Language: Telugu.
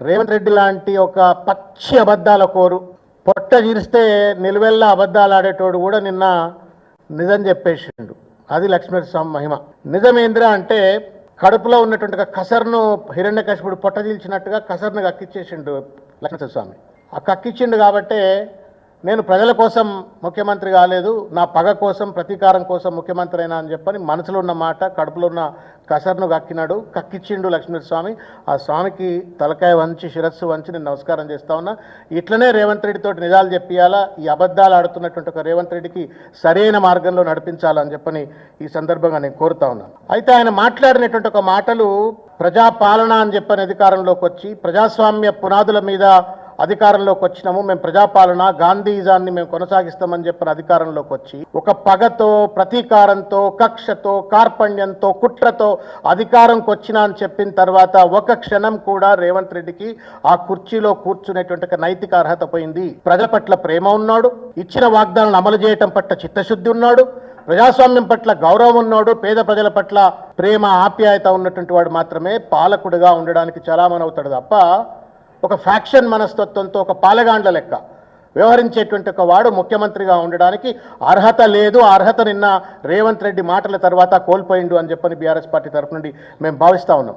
రేవంత్ రెడ్డి లాంటి ఒక పచ్చి అబద్ధాల కోరు పొట్ట చీరిస్తే నిలువెల్ల అబద్ధాలు ఆడేటోడు కూడా నిన్న నిజం చెప్పేసిండు. అది లక్ష్మీస్వామి మహిమ. నిజమేంద్ర అంటే కడుపులో ఉన్నటువంటి కసర్ను హిరణ్యకశిపుడు పొట్ట చీల్చినట్టుగా కసర్ను కక్కిచ్చేసిండు లక్ష్మీస్వామి ఆ కక్కిచ్చిండు కాబట్టే నేను ప్రజల కోసం ముఖ్యమంత్రి కాలేదు నా పగ కోసం ప్రతీకారం కోసం ముఖ్యమంత్రి అయినా అని చెప్పని మనసులో ఉన్న మాట కడుపులో ఉన్న కసర్ను కక్కినాడు కక్కిచ్చిండు లక్ష్మీస్వామి ఆ స్వామికి తలకాయ వంచి శిరస్సు వంచి నేను నమస్కారం చేస్తా ఉన్నా. ఇట్లనే రేవంత్ రెడ్డితో నిజాలు చెప్పియాలా ఈ అబద్ధాలు ఆడుతున్నటువంటి ఒక రేవంత్ రెడ్డికి సరైన మార్గంలో నడిపించాలని చెప్పని ఈ సందర్భంగా నేను కోరుతా ఉన్నాను అయితే ఆయన మాట్లాడినటువంటి ఒక మాటలు ప్రజాపాలన అని చెప్పని అధికారంలోకి వచ్చి ప్రజాస్వామ్య పునాదుల మీద అధికారంలోకి వచ్చినాము. మేము ప్రజాపాలన గాంధీజాన్ని మేము కొనసాగిస్తామని చెప్పిన అధికారంలోకి వచ్చి ఒక పగతో ప్రతీకారంతో కక్షతో కార్పణ్యంతో కుట్రతో అధికారంకి వచ్చినా అని చెప్పిన తర్వాత ఒక క్షణం కూడా రేవంత్ రెడ్డికి ఆ కుర్చీలో కూర్చునేటువంటి నైతిక అర్హత పోయింది. ప్రజల పట్ల ప్రేమ ఉన్నాడు. ఇచ్చిన వాగ్దానాలను అమలు చేయటం పట్ల చిత్తశుద్ధి ఉన్నాడు. ప్రజాస్వామ్యం పట్ల గౌరవం ఉన్నాడు. పేద ప్రజల పట్ల ప్రేమ ఆప్యాయత ఉన్నటువంటి వాడు మాత్రమే పాలకుడిగా ఉండడానికి చలామణి అవుతాడు తప్ప ఒక ఫ్యాక్షన్ మనస్తత్వంతో ఒక పాలగాండ్ల లెక్క వ్యవహరించేటువంటి ఒక వాడు ముఖ్యమంత్రిగా ఉండడానికి అర్హత లేదు అర్హత నిన్న రేవంత్ రెడ్డి మాటల తర్వాత కోల్పోయిండు అని చెప్పని బీఆర్ఎస్ పార్టీ తరఫు నుండి మేము భావిస్తా ఉన్నాం.